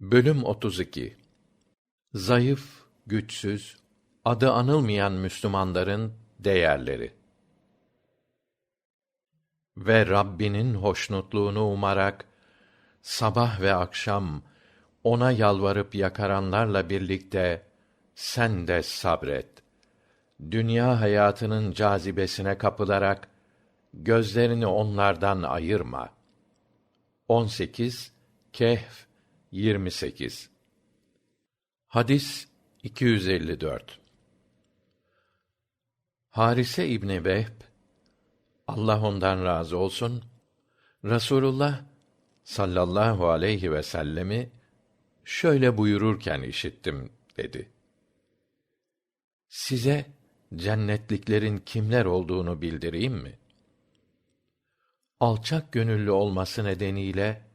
Bölüm 32 Zayıf, güçsüz, adı anılmayan Müslümanların değerleri ve Rabbinin hoşnutluğunu umarak sabah ve akşam ona yalvarıp yakaranlarla birlikte sen de sabret. Dünya hayatının cazibesine kapılarak gözlerini onlardan ayırma. 18 Kehf 28 Hadis 254 Harise İbni Vehb Allah ondan razı olsun Rasulullah sallallahu aleyhi ve sellemi şöyle buyururken işittim dedi. Size cennetliklerin kimler olduğunu bildireyim mi? Alçak gönüllü olması nedeniyle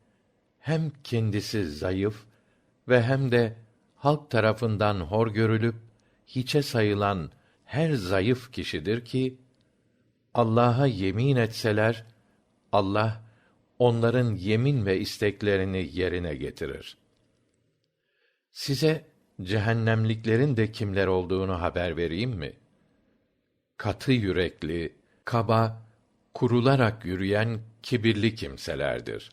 hem kendisi zayıf ve hem de halk tarafından hor görülüp hiçe sayılan her zayıf kişidir ki Allah'a yemin etseler Allah onların yemin ve isteklerini yerine getirir. Size cehennemliklerin de kimler olduğunu haber vereyim mi? Katı yürekli, kaba, kurularak yürüyen kibirli kimselerdir.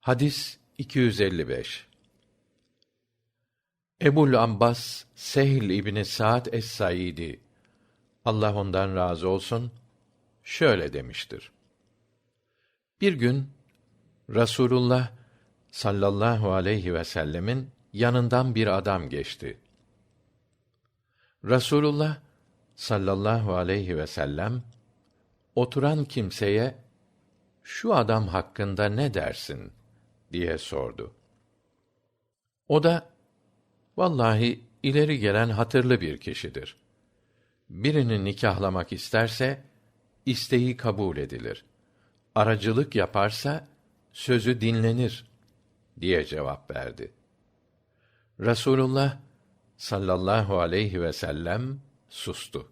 Hadis 255 Ebul Ambas Sehl İbni Sa'd es-Saidi Allah ondan razı olsun şöyle demiştir. Bir gün Rasulullah sallallahu aleyhi ve sellemin yanından bir adam geçti. Rasulullah sallallahu aleyhi ve sellem oturan kimseye şu adam hakkında ne dersin diye sordu. O da vallahi ileri gelen hatırlı bir kişidir. Birini nikahlamak isterse isteği kabul edilir. Aracılık yaparsa sözü dinlenir diye cevap verdi. Rasulullah sallallahu aleyhi ve sellem sustu.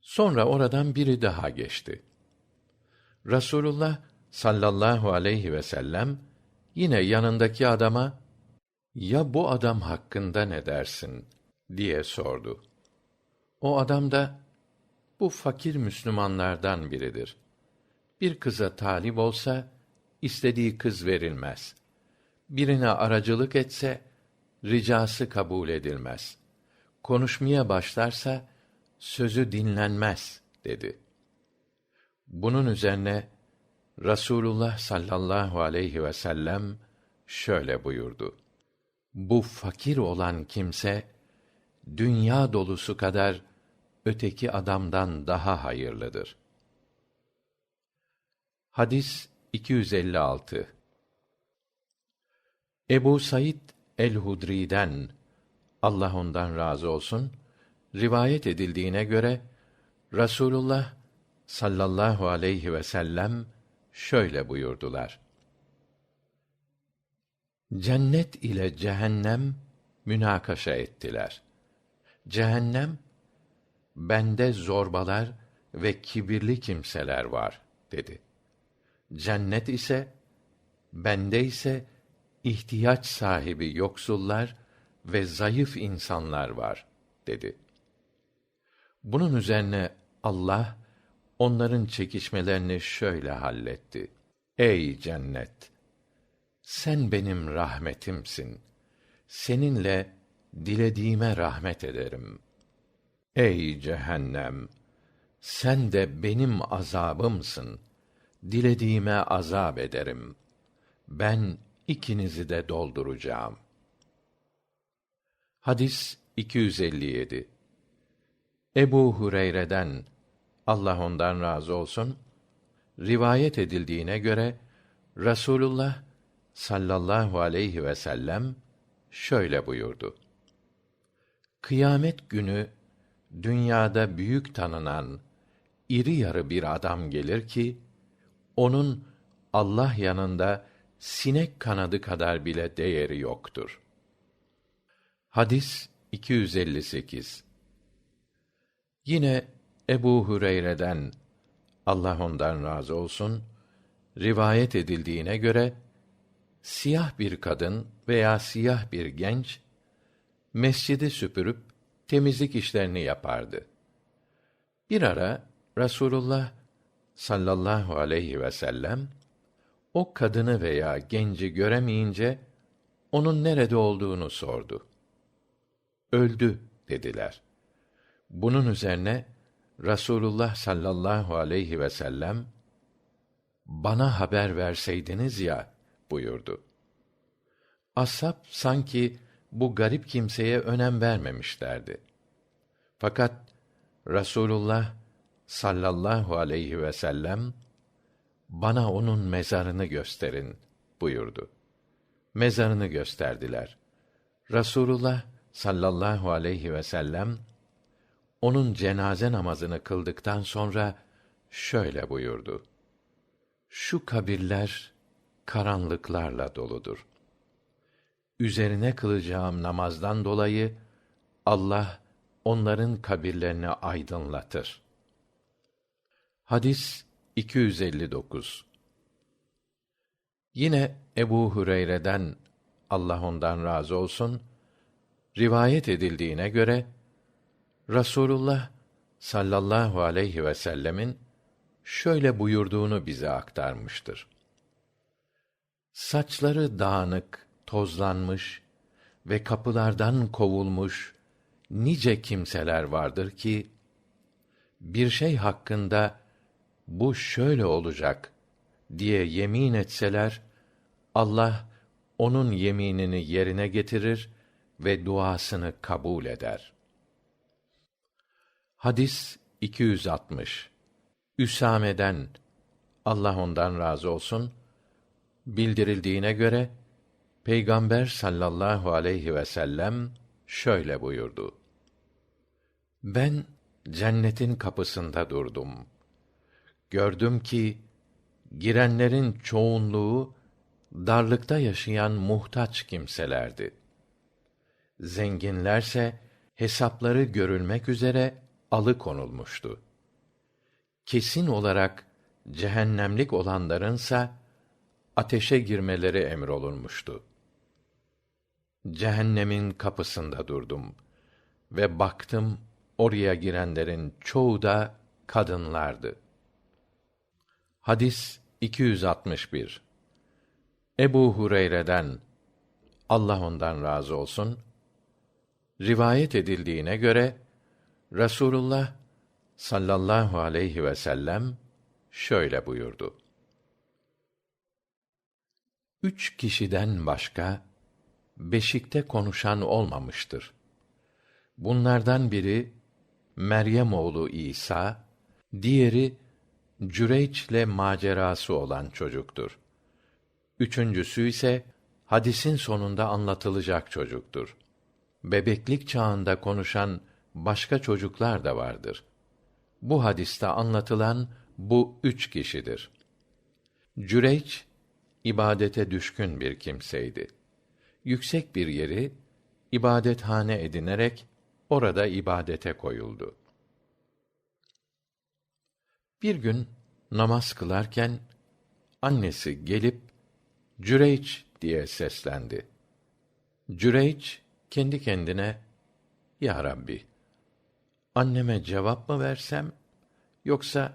Sonra oradan biri daha geçti. Rasulullah sallallahu aleyhi ve sellem yine yanındaki adama ya bu adam hakkında ne dersin diye sordu. O adam da bu fakir Müslümanlardan biridir. Bir kıza talip olsa istediği kız verilmez. Birine aracılık etse ricası kabul edilmez. Konuşmaya başlarsa sözü dinlenmez dedi. Bunun üzerine Rasulullah sallallahu aleyhi ve sellem şöyle buyurdu. Bu fakir olan kimse dünya dolusu kadar öteki adamdan daha hayırlıdır. Hadis 256 Ebu Said el-Hudri'den Allah ondan razı olsun rivayet edildiğine göre Rasulullah sallallahu aleyhi ve sellem şöyle buyurdular. Cennet ile cehennem münakaşa ettiler. Cehennem bende zorbalar ve kibirli kimseler var dedi. Cennet ise bende ise ihtiyaç sahibi yoksullar ve zayıf insanlar var dedi. Bunun üzerine Allah onların çekişmelerini şöyle halletti. Ey cennet! Sen benim rahmetimsin. Seninle dilediğime rahmet ederim. Ey cehennem! Sen de benim azabımsın. Dilediğime azap ederim. Ben ikinizi de dolduracağım. Hadis 257 Ebu Hureyre'den Allah ondan razı olsun rivayet edildiğine göre Rasulullah sallallahu aleyhi ve sellem şöyle buyurdu. Kıyamet günü dünyada büyük tanınan iri yarı bir adam gelir ki onun Allah yanında sinek kanadı kadar bile değeri yoktur. Hadis 258 Yine Ebu Hüreyre'den Allah ondan razı olsun rivayet edildiğine göre siyah bir kadın veya siyah bir genç mescidi süpürüp temizlik işlerini yapardı. Bir ara Rasulullah sallallahu aleyhi ve sellem o kadını veya genci göremeyince onun nerede olduğunu sordu. Öldü dediler. Bunun üzerine Rasulullah sallallahu aleyhi ve sellem bana haber verseydiniz ya buyurdu. Ashab sanki bu garip kimseye önem vermemişlerdi. Fakat Rasulullah sallallahu aleyhi ve sellem bana onun mezarını gösterin buyurdu. Mezarını gösterdiler. Rasulullah sallallahu aleyhi ve sellem onun cenaze namazını kıldıktan sonra şöyle buyurdu. Şu kabirler karanlıklarla doludur. Üzerine kılacağım namazdan dolayı Allah onların kabirlerini aydınlatır. Hadis 259 Yine Ebu Hureyre'den Allah ondan razı olsun rivayet edildiğine göre Rasulullah sallallahu aleyhi ve sellemin şöyle buyurduğunu bize aktarmıştır. Saçları dağınık, tozlanmış ve kapılardan kovulmuş nice kimseler vardır ki bir şey hakkında bu şöyle olacak diye yemin etseler Allah onun yeminini yerine getirir ve duasını kabul eder. Hadis 260. Üsame'den Allah ondan razı olsun bildirildiğine göre Peygamber sallallahu aleyhi ve sellem şöyle buyurdu. Ben cennetin kapısında durdum. Gördüm ki girenlerin çoğunluğu darlıkta yaşayan muhtaç kimselerdi. Zenginlerse hesapları görülmek üzere alıkonulmuştu. Kesin olarak cehennemlik olanlarınsa ateşe girmeleri emrolunmuştu. Cehennemin kapısında durdum ve baktım oraya girenlerin çoğu da kadınlardı. Hadis 261 Ebu Hureyre'den Allah ondan razı olsun rivayet edildiğine göre Rasulullah sallallahu aleyhi ve sellem şöyle buyurdu. Üç kişiden başka beşikte konuşan olmamıştır. Bunlardan biri Meryem oğlu İsa, diğeri Cüreyç'le macerası olan çocuktur. Üçüncüsü ise hadisin sonunda anlatılacak çocuktur. Bebeklik çağında konuşan başka çocuklar da vardır. Bu hadiste anlatılan bu üç kişidir. Cüreyç, ibadete düşkün bir kimseydi. Yüksek bir yeri, ibadethane edinerek, orada ibadete koyuldu. Bir gün namaz kılarken annesi gelip Cüreyç diye seslendi. Cüreyç kendi kendine Ya Rabbi anneme cevap mı versem yoksa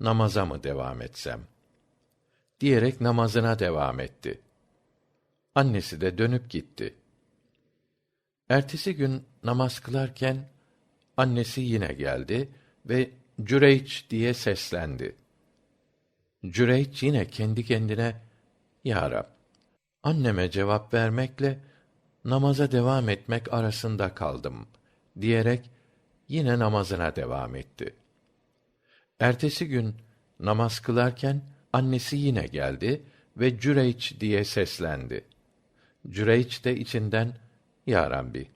namaza mı devam etsem diyerek namazına devam etti. Annesi de dönüp gitti. Ertesi gün namaz kılarken annesi yine geldi ve Cüreyç diye seslendi. Cüreyç yine kendi kendine Ya Rab, anneme cevap vermekle namaza devam etmek arasında kaldım diyerek yine namazına devam etti. Ertesi gün namaz kılarken annesi yine geldi ve Cüreyç diye seslendi. Cüreyç de içinden Ya Rabbi,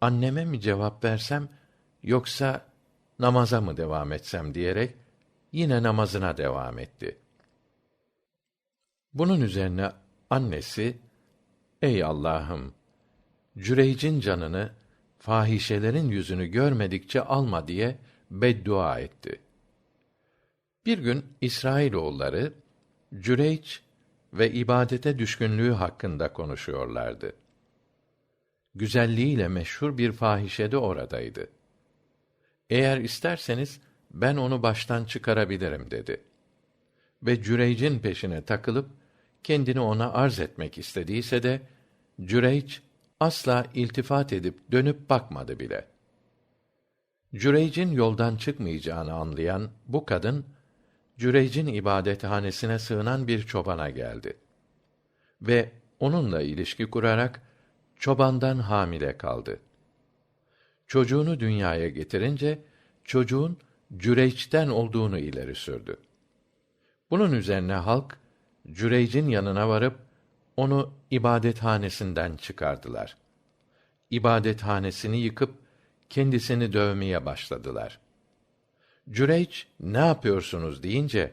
anneme mi cevap versem yoksa namaza mı devam etsem diyerek yine namazına devam etti. Bunun üzerine annesi Ey Allah'ım Cüreyc'in canını fahişelerin yüzünü görmedikçe alma diye beddua etti. Bir gün İsrailoğulları Cüreyç ve ibadete düşkünlüğü hakkında konuşuyorlardı. Güzelliğiyle meşhur bir fahişe de oradaydı. Eğer isterseniz ben onu baştan çıkarabilirim dedi. Ve Cüreyc'in peşine takılıp kendini ona arz etmek istediyse de Cüreyc asla iltifat edip dönüp bakmadı bile. Cüreyc'in yoldan çıkmayacağını anlayan bu kadın Cüreyc'in ibadethanesine sığınan bir çobana geldi ve onunla ilişki kurarak çobandan hamile kaldı. Çocuğunu dünyaya getirince çocuğun Cüreyç'ten olduğunu ileri sürdü. Bunun üzerine halk Cüreyc'in yanına varıp onu ibadethanesinden çıkardılar. İbadethanesini yıkıp kendisini dövmeye başladılar. Cüreyç ne yapıyorsunuz deyince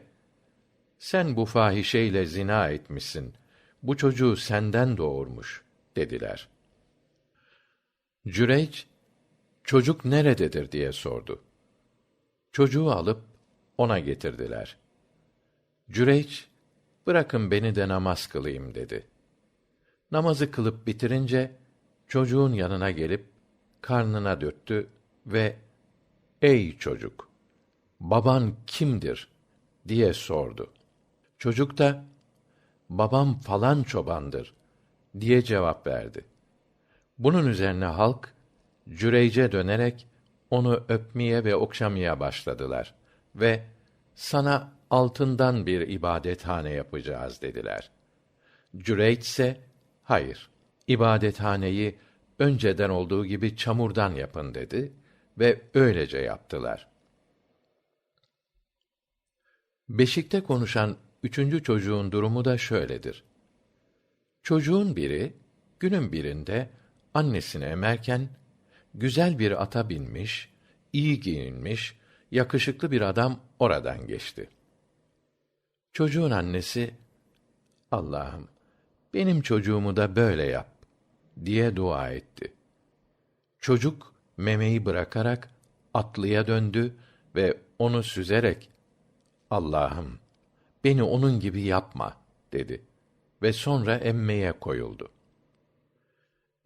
sen bu fahişeyle zina etmişsin. Bu çocuğu senden doğurmuş dediler. Cüreyç çocuk nerededir diye sordu. Çocuğu alıp ona getirdiler. Cüreyç bırakın beni de namaz kılayım dedi. Namazı kılıp bitirince çocuğun yanına gelip karnına dürttü ve ey çocuk baban kimdir diye sordu. Çocuk da babam falan çobandır diye cevap verdi. Bunun üzerine halk Cüreyce dönerek onu öpmeye ve okşamaya başladılar ve sana altından bir ibadethane yapacağız dediler. Cüreyç ise hayır ibadethaneyi önceden olduğu gibi çamurdan yapın dedi ve öylece yaptılar. Beşikte konuşan üçüncü çocuğun durumu da şöyledir. Çocuğun biri günün birinde annesini emerken güzel bir ata binmiş, iyi giyinmiş, yakışıklı bir adam oradan geçti. Çocuğun annesi Allah'ım benim çocuğumu da böyle yap diye dua etti. Çocuk memeyi bırakarak atlıya döndü ve onu süzerek Allah'ım beni onun gibi yapma dedi ve sonra emmeye koyuldu.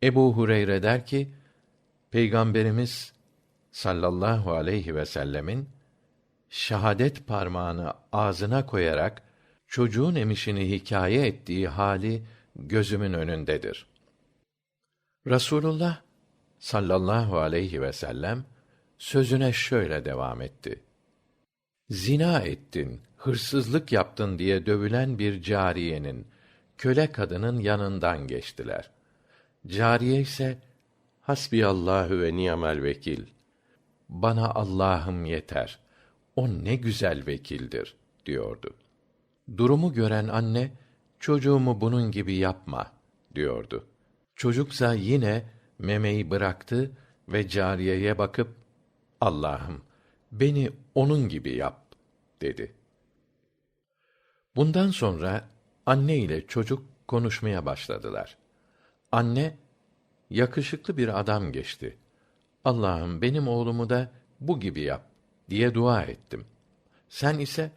Ebu Hureyre der ki, Peygamberimiz sallallahu aleyhi ve sellemin şahadet parmağını ağzına koyarak çocuğun emişini hikaye ettiği hali gözümün önündedir. Rasulullah sallallahu aleyhi ve sellem sözüne şöyle devam etti. Zina ettin, hırsızlık yaptın diye dövülen bir cariyenin, köle kadının yanından geçtiler. Cariye ise Hasbiyallahu ve ni'mel vekil. Bana Allah'ım yeter. O ne güzel vekildir diyordu. Durumu gören anne çocuğumu bunun gibi yapma diyordu. Çocuksa yine memeyi bıraktı ve cariyeye bakıp Allah'ım beni onun gibi yap dedi. Bundan sonra anne ile çocuk konuşmaya başladılar. Anne yakışıklı bir adam geçti. Allah'ım benim oğlumu da bu gibi yap diye dua ettim. Sen ise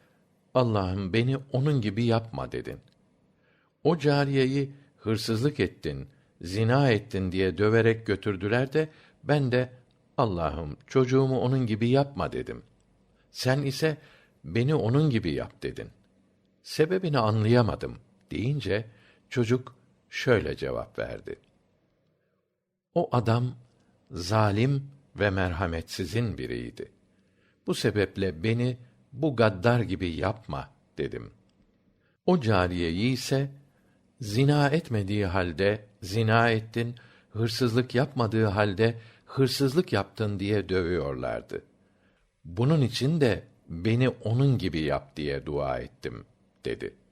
Allah'ım beni onun gibi yapma dedin. O cariyeyi hırsızlık ettin, zina ettin diye döverek götürdüler de ben de Allah'ım çocuğumu onun gibi yapma dedim. Sen ise beni onun gibi yap dedin. Sebebini anlayamadım deyince çocuk şöyle cevap verdi. O adam zalim ve merhametsizin biriydi. Bu sebeple beni bu gaddar gibi yapma dedim. O cariyeyi ise zina etmediği halde zina ettin, hırsızlık yapmadığı halde hırsızlık yaptın diye dövüyorlardı. Bunun için de beni onun gibi yap diye dua ettim dedi.''